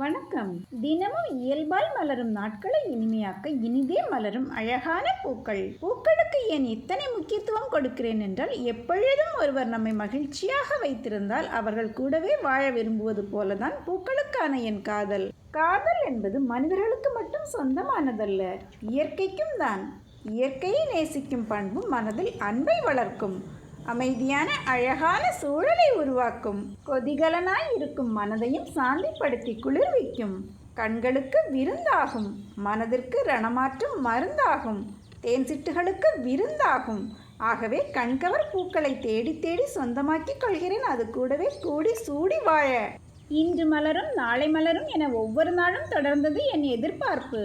வணக்கம். தினமும் இயல்பாய் மலரும் நாட்களை இனிமையாக்க இனிதே மலரும் அழகான பூக்கள். பூக்களுக்கு ஏன் இத்தனை முக்கியத்துவம் கொடுக்கிறேன் என்றால் எப்பொழுதும் ஒருவர் நம்மை மகிழ்ச்சியாக வைத்திருந்தால் அவர்கள் கூடவே வாழ விரும்புவது போலதான் பூக்களுக்கான என் காதல். காதல் என்பது மனிதர்களுக்கு மட்டும் சொந்தமானதல்ல இயற்கைக்கும் தான். இயற்கையை நேசிக்கும் பண்பு மனதில் அன்பை வளர்க்கும். அமைதியான அழகான சூழலை உருவாக்கும். கொதிகலனாய் இருக்கும் மனதையும் சாந்திப்படுத்தி குளிர்விக்கும். கண்களுக்கு விருந்தாகும். மனதிற்கு ரணமாற்றும் மருந்தாகும். தேன் சிட்டுகளுக்கு விருந்தாகும். ஆகவே கண்கவர் பூக்களை தேடி தேடி சொந்தமாக்கிக் கொள்கிறேன். அது கூடவே கூடி சூடி வாழ. இன்று மலரும் நாளை மலரும் என ஒவ்வொரு நாளும் தொடர்ந்தது என் எதிர்பார்ப்பு.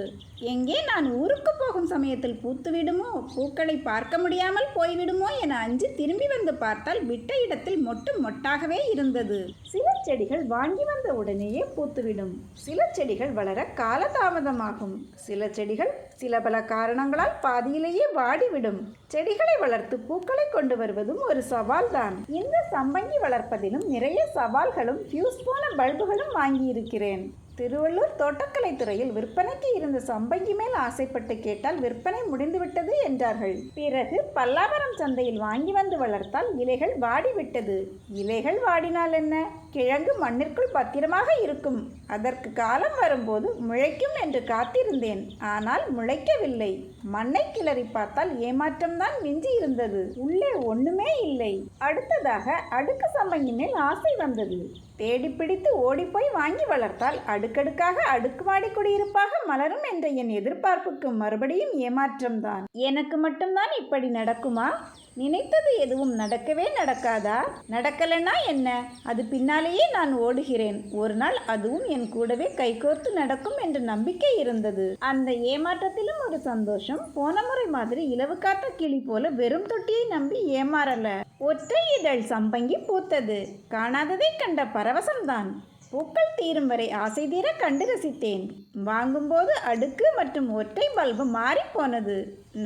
எங்கே நான் ஊருக்கு போகும் சமயத்தில் பூத்துவிடுமோ பூக்களை பார்க்க முடியாமல் போய்விடுமோ என அஞ்சு திரும்பி வந்து பார்த்தால் விட்ட இடத்தில் மொட்டு மொட்டாகவே இருந்தது. சில செடிகள் வாங்கி வந்த உடனேயே பூத்துவிடும். சில செடிகள் வளர காலதாமதமாகும். சில செடிகள் சில பல காரணங்களால் பாதியிலேயே வாடிவிடும். செடிகளை வளர்த்து பூக்களை கொண்டு வருவதும் ஒரு சவால்தான். இந்த சம்பங்கி வளர்ப்பதிலும் நிறைய சவால்களும் ஃபியூஸ் போன பல்புகளும் வாங்கியிருக்கிறேன். திருவள்ளூர் தோட்டக்கலை துறையில் விற்பனைக்கு இருந்த சம்பங்கி மேல் ஆசைப்பட்டு கேட்டால் விற்பனை முடிந்துவிட்டது என்றார்கள். பிறகு பல்லாவரம் சந்தையில் வாங்கி வந்து வளர்த்தால் இலைகள் வாடிவிட்டது. இலைகள் வாடினால் என்ன? கிழங்கு மண்ணிற்குள் பத்திரமாக இருக்கும். அதற்கு காலம் வரும்போது முளைக்கும் என்று காத்திருந்தேன். ஆனால் முளைக்கவில்லை. மண்ணை கிளறி பார்த்தால் ஏமாற்றம்தான் மிஞ்சி இருந்தது. உள்ளே ஒண்ணுமே இல்லை. அடுத்ததாக அடுக்கு சம்பங்கி மேல் ஆசை வந்தது. தேடி பிடித்து ஓடிப்போய் வாங்கி வளர்த்தால் அடுக்கு அடுக்கடுக்காக அடுக்குமாடி குடியிருப்பாக மலரும் என்ற என் எதிர்பார்ப்புக்கு மறுபடியும் ஏமாற்றம்தான். எனக்கு மட்டும்தான் இப்படி நடக்குமா? நினைத்தது எதுவும் நடக்கவே நடக்காதா? நடக்கலன்னா என்ன? அது பின்னாலேயே நான் ஓடுகிறேன். ஒரு நாள் அதுவும் என் கூடவே கைகோர்த்து நடக்கும் என்ற நம்பிக்கை இருந்தது. அந்த ஏமாற்றத்திலும் ஒரு சந்தோஷம். போன முறை மாதிரி இலவு காத்த கிளி போல வெறும் தொட்டியை நம்பி ஏமாறல. ஒற்றை இதழ் சம்பங்கி பூத்தது. காணாததை கண்ட பரவசம்தான். பூக்கள் தீரும் வரை ஆசை தீர கண்டு ரசித்தேன். வாங்கும்போது அடுக்கு மற்றும் ஒற்றை பல்பு மாறிப்போனது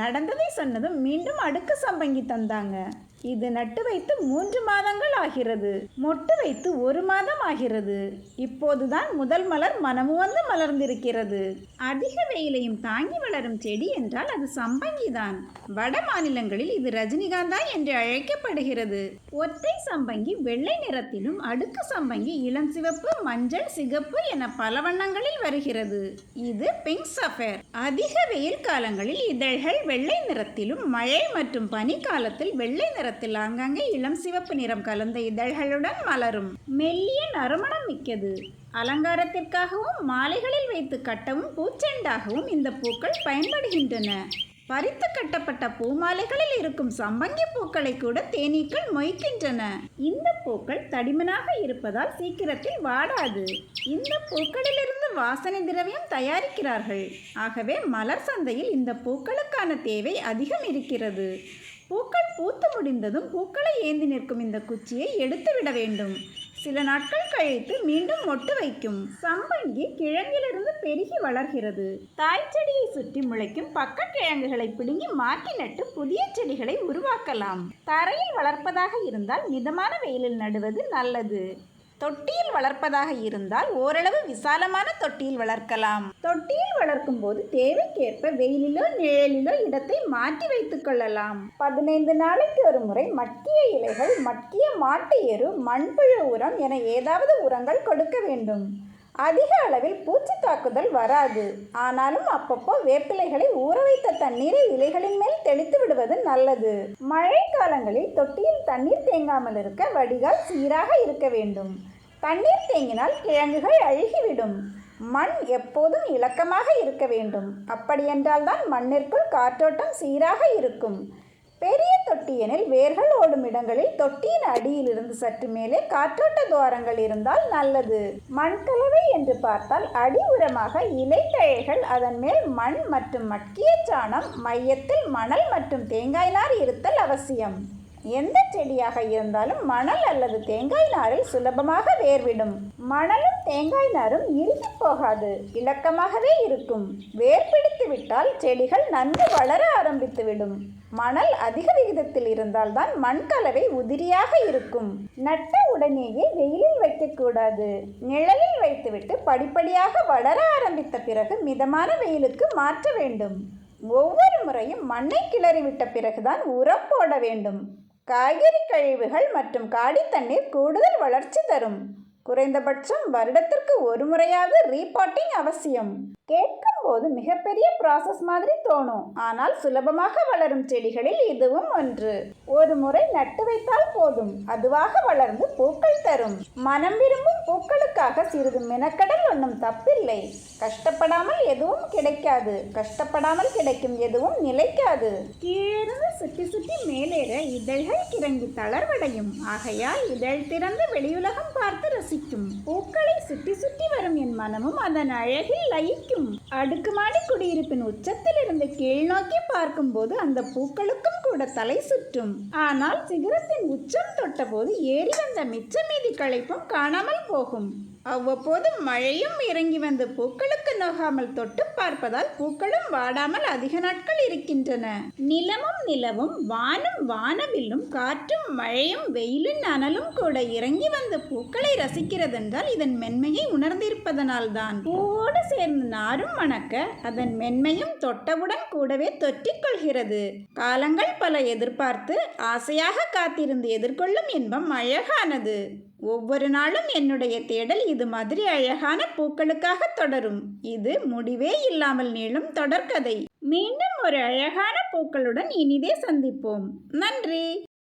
நடந்ததை சொன்னதும் மீண்டும் அடுக்கு சம்பங்கி தந்தாங்க. இது நட்டு வைத்து மூன்று மாதங்கள் ஆகிறது. மொட்டு வைத்து ஒரு மாதம் ஆகிறது. இப்போதுதான் முதல் மலர் மனமு வந்து மலர்ந்திருக்கிறது. அதிக வெயிலையும் தாங்கி வளரும் செடி என்றால் அது சம்பங்கிதான். வட மாநிலங்களில் இது ரஜினிகாந்தா என்று அழைக்கப்படுகிறது. ஒற்றை சம்பங்கி வெள்ளை நிறத்திலும் அடுக்கு சம்பங்கி இளம் சிவப்பு மஞ்சள் சிகப்பு என பல வண்ணங்களில் வருகிறது. இது பிங்க் சஃபேர். அதிக வெயில் காலங்களில் இதழ்கள் வெள்ளை நிறத்திலும் மழை மற்றும் பனி காலத்தில் வெள்ளை நிறத்தில் ஆங்காங்கே இளம் சிவப்பு நிறம் கலந்த இதழ்களுடன் மலரும். மெல்லிய நறுமணம் மிக்கது. அலங்காரத்திற்காகவும் மாலைகளில் வைத்து கட்டவும் பூச்செண்டாகவும் இந்த பூக்கள் பயன்படுகின்றன. பறித்து கட்டப்பட்ட பூமாலைகளில் இருக்கும் சம்பங்கி பூக்களை கூட தேனீக்கள் மொய்க்கின்றன. இந்த பூக்கள் தடிமனாக இருப்பதால் சீக்கிரத்தில் வாடாது. இந்த பூக்களிலிருந்து வாசனை திரவியம் தயாரிக்கிறார்கள். ஆகவே மலர் சந்தையில் இந்த பூக்களுக்கான தேவை அதிகம் இருக்கிறது. பூக்கள் பூத்து முடிந்ததும் பூக்களை ஏந்தி நிற்கும் இந்த குச்சியை எடுத்துவிட வேண்டும். சில நாட்கள் கழித்து மீண்டும் மொட்டு வைக்கும். சம்பங்கி கிழங்கிலிருந்து பெருகி வளர்கிறது. தாய் செடியை சுற்றி முளைக்கும் பக்க கிழங்குகளை பிடுங்கி மாற்றி நட்டு புதிய செடிகளை உருவாக்கலாம். தரையில் வளர்ப்பதாக இருந்தால் மிதமான வெயிலில் நடுவது நல்லது. தொட்டியில் வளர்ப்பதாக இருந்தால் ஓரளவு விசாலமான தொட்டியில் வளர்க்கலாம். தொட்டியில் வளர்க்கும் போது தேவைக்கேற்ப வெயிலிலோ நிழலிலோ இடத்தை மாற்றி வைத்துக் கொள்ளலாம். பதினைந்து நாளைக்கு ஒரு முறை மட்கிய இலைகள் மட்கிய மாட்டு எரு மண்புழு உரம் என ஏதாவது உரங்கள் கொடுக்க வேண்டும். அதிக அளவில் பூச்சி தாக்குதல் வராது. ஆனாலும் அப்பப்போ வேப்பிலைகளை ஊற வைத்த தண்ணீரை இலைகளின் மேல் தெளித்து விடுவது நல்லது. மழை காலங்களில் தொட்டியில் தண்ணீர் தேங்காமல் இருக்க வடிகால் சீராக இருக்க வேண்டும். தண்ணீர் தேங்கினால் கிழங்குகள் அழுகிவிடும். மண் எப்போதும் இலக்கமாக இருக்க வேண்டும். அப்படியென்றால் தான் மண்ணிற்குள் காற்றோட்டம் சீராக இருக்கும். பெரிய தொட்டியெனில் வேர்கள் ஓடும் இடங்களில் தொட்டியின் அடியிலிருந்து சற்று மேலே காற்றோட்ட துவாரங்கள் இருந்தால் நல்லது. மண் கலவை என்று பார்த்தால் அடி உரமாக இலைத்தழைகள் அதன் மேல் மண் மற்றும் மட்கிய சாணம் மையத்தில் மணல் மற்றும் தேங்காய் நார் இருத்தல் அவசியம். எந்த செடியாக இருந்தாலும் மணல் அல்லது தேங்காய் நாரில் சுலபமாக வேர்விடும். மணலும் தேங்காய் நாரும் இறுகி போகாது இலக்கமாகவே இருக்கும். வேர் பிடித்து விட்டால் செடிகள் நன்கு வளர ஆரம்பித்துவிடும். மணல் அதிக விகிதத்தில் இருந்தால்தான் மண் கலவை உதிரியாக இருக்கும். நட்ட உடனேயே வெயிலில் வைக்கக்கூடாது. நிழலில் வைத்துவிட்டு படிப்படியாக வளர ஆரம்பித்த பிறகு மிதமான வெயிலுக்கு மாற்ற வேண்டும். ஒவ்வொரு முறையும் மண்ணை கிளறிவிட்ட பிறகுதான் உரம் போட வேண்டும். காய்கறி கழிவுகள் மற்றும் காடி தண்ணீர் கூடுதல் வளர்ச்சி தரும். குறைந்தபட்சம் வருடத்திற்கு ஒரு முறையாவது ரீபாட்டிங் அவசியம். கேட்கும்போது மிகப்பெரிய ப்ராசஸ் மாதிரி தோணும். ஆனால் சுலபமாக வளரும் செடிகளில் இதுவும் ஒன்று. ஒரு முறை நட்டு வைத்தால் போதும். அதுவாக வளர்ந்து பூக்கள் தரும். மனம் விரும்பும் பூக்களுக்காக சிறிது மெனக்கடல் ஒன்றும் தப்பில்லை. கஷ்டப்படாமல் எதுவும் கிடைக்காது. கஷ்டப்படாமல் கிடைக்கும் எதுவும் நிலைக்காது. கீழிருந்து சுற்றி சுற்றி மேலேற இதழ்கள் கிறங்கி தளர்வடையும். ஆகையால் இதழ் திறந்து வெளியுலகம் பார்த்து ரசிக்கும் பூக்களை சுற்றி சுற்றி வரும் என் மனமும் அதன் அழகில் லயிக்கும். அடுக்குமாடி குடியிருப்பின் உச்சத்தில் இருந்து கீழ் நோக்கி பார்க்கும்போது அந்த பூக்களுக்கும் கூட தலை சுற்றும். ஆனால் சிகரத்தின் உச்சம் தொட்டபோது ஏறி வந்த மிச்ச மீதி களைப்பும் காணாமல் போகும். அவ்வப்போது மழையும் இறங்கி வந்து பூக்களுக்கு நோகாமல் தொட்டு பார்ப்பதால் பூக்களும் வாடாமல் அதிக நாட்கள் இருக்கின்றன. நிலமும் நிலவும் வானும் வானவில்லும் காற்றும் மழையும் வெயிலும் அனலும் கூட இறங்கி வந்து பூக்களை ரசிக்கிறதென்றால் இதன் மென்மையை உணர்ந்திருப்பதனால்தான். பூவோடு சேர்ந்து நாரும் மணக்க அதன் மென்மையும் தொட்டவுடன் கூடவே தொற்றிக் கொள்கிறது. காலங்கள் பல எதிர்பார்த்து ஆசையாக காத்திருந்து எதிர்கொள்ளும் இன்பம் அழகானது. ஒவ்வொரு நாளும் என்னுடைய தேடல் இது மாதிரி அழகான பூக்களுக்காக தொடரும். இது முடிவே இல்லாமல் நீளும் தொடர்கதை. மீண்டும் ஒரு அழகான பூக்களுடன் இனிதே சந்திப்போம். நன்றி!